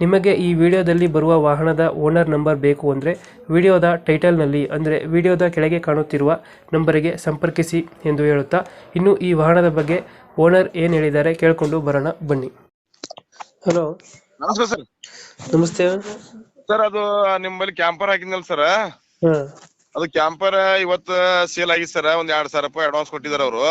ನಿಮಗೆ ಈ ವಿಡಿಯೋದಲ್ಲಿ ಬರುವ ವಾಹನದ ಓನರ್ ನಂಬರ್ ಬೇಕು ಅಂದರೆ ವಿಡಿಯೋದ ಟೈಟಲ್ನಲ್ಲಿ ಅಂದರೆ ವಿಡಿಯೋದ ಕೆಳಗೆ ಕಾಣುತ್ತಿರುವ ನಂಬರಿಗೆ ಸಂಪರ್ಕಿಸಿ ಎಂದು ಹೇಳುತ್ತಾ ಇನ್ನು ಈ ವಾಹನದ ಬಗ್ಗೆ ಓನರ್ ಏನು ಹೇಳಿದ್ದಾರೆ ಕೇಳಿಕೊಂಡು ಬರೋಣ ಬನ್ನಿ. ಹಲೋ. ನಮಸ್ಕಾರ ಸರ್. ನಮಸ್ತೆ. ಸರ್ ಅದು ನಿಮ್ಮಲ್ಲಿ ಕ್ಯಾಂಪರ್ ಹಾಕಿದ್ನಲ್ಲ ಸರ್? ಹಾಂ. ಅದು ಕ್ಯಾಂಪರ್ ಇವತ್ತು ಸೇಲ್ ಆಗಿದೆ ಸರ್ ಒಂದ್ ಎರಡ್ ಸಾವಿರ ರೂಪಾಯಿ ಅಡ್ವಾನ್ಸ್ ಕೊಟ್ಟಿದ್ದಾರೆ ಅವರು.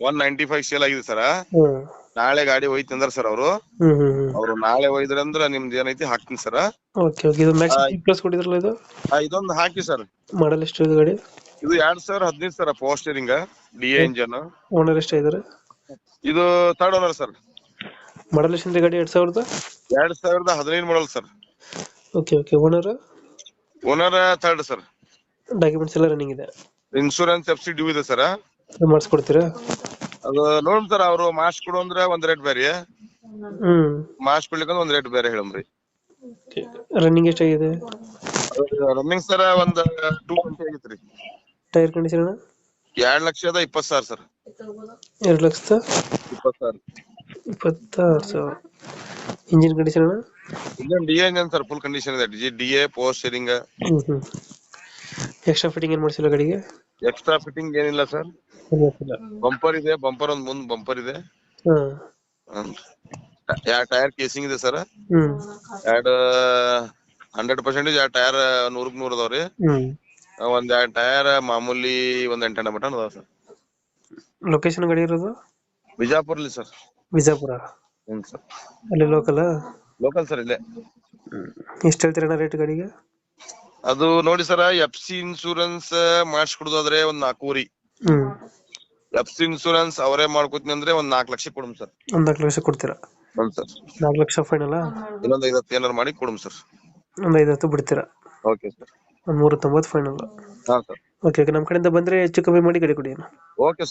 ಒನ್ ನೈಂಟಿ ಫೈವ್ ಸೇಲ್ ಆಗಿದೆ ಸರ್. ನಾಳೆ ಗಾಡಿ ಹೋಯ್ತು ಅಂದ್ರ ಸರ್ ಅವರು ಅವ್ರು ನಾಳೆ ಒಯ್ದ್ರ ಅಂದ್ರ ನಿಮ್ದು ಏನೈತಿ ಹಾಕ್ತೀನಿ ಸರ್ ಓಕೆ ಓಕೆ ಇದು ಮ್ಯಾಕ್ಸ್ ಪ್ಲಸ್ ಕೊಟ್ಟಿದ್ರಲ್ಲ ಇದು? ಇದೊಂದು ಹಾಕಿ ಸರ್ ಮಾಡಲ್ ಎಷ್ಟು ಇದು ಗಾಡಿ? ಇದು ಎರಡ್ ಸಾವಿರ ಹದಿನೈದು sir power steering D A engine owner ಎಷ್ಟು ಇದ್ದಾರೆ ಇದು ತರ್ಡ್ ಓನರ್ ಸರ್ ಮಾಡಲ್ ಎಷ್ಟು ಗಾಡಿ ಎರಡ್ ಸಾವಿರದ? ಎರಡ್ ಸಾವಿರದ ಹದಿನೈದು model sir okay okay owner owner third sir documents ಎಲ್ಲ ರನ್ನಿಂಗ್ ಇದೆ. ಇನ್ಶೂರೆನ್ಸ್ ಸಬ್ಸಿಡಿ ಸಿ ಡ್ಯೂ ಇದೆ ಸರ್ ಮಾಡಿಸ್ಕೊಡ್ತೀರಾ? ಅದು ನೋಡ್ ಸರ್ ಅವರು ಮಾರ್ಕ್ಸ್ ಕೊಡು ಅಂದ್ರೆ ಒಂದ್ ರೇಟ್ ಬೇರೆ. ಮಾರ್ಕ್ಸ್ ಕೊಡ್ಲಿಕ್ಕಂದ್ರೆ ಒಂದ್ ರೇಟ್ ಬೇರೆ ಹೇಳಮ್ರಿ. ರನ್ನಿಂಗ್ ಎಷ್ಟಾಗಿದೆ? ರನ್ನಿಂಗ್ ಸರ್ ಒಂದ್ ಟೂ ಟ್ವೆಂಟಿ ಆಗೈತ್ರಿ. ಟೈರ್ ಕಂಡೀಷನ್ ಎರಡ್ ಲಕ್ಷದ ಇಪ್ಪತ್ ಸಾವಿರ ಸರ್. ಎರಡು ಲಕ್ಷದ ಇಪ್ಪತ್ ಸಾವಿರ. ಇಪ್ಪತ್ತಾರು ಸಾವಿರ. Engine condition engine D engine sir full condition ಇದೆ. ಡಿ ಎ ಹ್ಞೂ ಹ್ಞೂ ಎಕ್ಸ್ಟ್ರಾ ಫಿಟ್ಟಿಂಗ್ ಏನ್ ಮಾಡಿಸಿಲ್ಲ ಗಾಡಿಗೆ? ಎಕ್ಸ್ಟ್ರಾ ಫಿಟ್ಟಿಂಗ್ ಏನಿಲ್ಲ ಸರ್ ಬಂಪರ್ ಇದೆ ಬಂಪರ್ ಒಂದ್ ಮುಂದ್ ಬಂಪರ್ ಇದೆ. ಹ್ಮ್. ಎರಡ್ ಟೈರ್ ಕೇಸಿಂಗ್ ಇದೆ ಸರ್ ಹ್ಮ್. ಎರಡ್ ಹಂಡ್ರೆಡ್ ಪರ್ಸೆಂಟೇಜ್ ಎರಡ್ ಟೈರ್ ನೂರಕ್ ನೂರ್ ಅದಾವ್ರಿ. ಒಂದ್ ಎರಡ್ ಟೈರ್ ಮಾಮೂಲಿ ಒಂದ್ ಎಂಟೆಣ್ಣ ಬಟನ್ ಅದಾವ ಸರ್ ಲೊಕೇಶನ್ ಗಾಡಿ ಇರೋದು? ಬಿಜಾಪುರ್ಲಿ ಸರ್ ಬಿಜಾಪುರ? ಹ್ಞೂ ಸರ್ ಅಲ್ಲಿ ಲೋಕಲ್ ಲೋಕಲ್ ಸರ್ ಇಲ್ಲೇ. ಎಷ್ಟು ಹೇಳ್ತೀರಣ್ಣ ರೇಟ್ ಗಾಡಿಗೆ? ಅದು ನೋಡಿ ಸರ್ ಎಫ್ ಸಿ ಇನ್ಶೂರೆನ್ಸ್ ಮಾಡಿಸ್ಕೊಡೋದಾದ್ರೆ ಒಂದ್ ನಾಲ್ಕೂರಿ ಹ್ಮ್. ಎಫ್ ಸಿ ಇನ್ಶೂರೆನ್ಸ್ ಅವರೇ ಮಾಡ್ಕೊತೀನಿ ಅಂದ್ರೆ ಒಂದ್ ನಾಲ್ಕು ಲಕ್ಷ ಕೊಡಮ್ ಸರ್. ಒಂದ್ ನಾಲ್ಕು ಲಕ್ಷ ಕೊಡ್ತೀರಾ? ಹ್ಞೂ ಸರ್. ನಾಲ್ಕು ಲಕ್ಷ ಫೈನಲ್? ಇನ್ನೊಂದ್ ಐವತ್ತು ಏನಾರು ಮಾಡಿ ಕೊಡಮ್ ಸರ್. ಒಂದ್ ಐದು ಹತ್ತು ಬಿಡ್ತೀರಾ? Okay sir. ಒಂದು ಮೂರು ತೊಂಬತ್ತು ಫೈನಲ್. ಹಾ ಸರ್. Okay okay. ನಮ್ಮ ಕಡೆಯಿಂದ ಬಂದ್ರೆ ಹೆಚ್ಚು ಕಮ್ಮಿ ಮಾಡಿ ಗಾಡಿ ಕೊಡಿ ಅಣ್ಣ. ಓಕೆ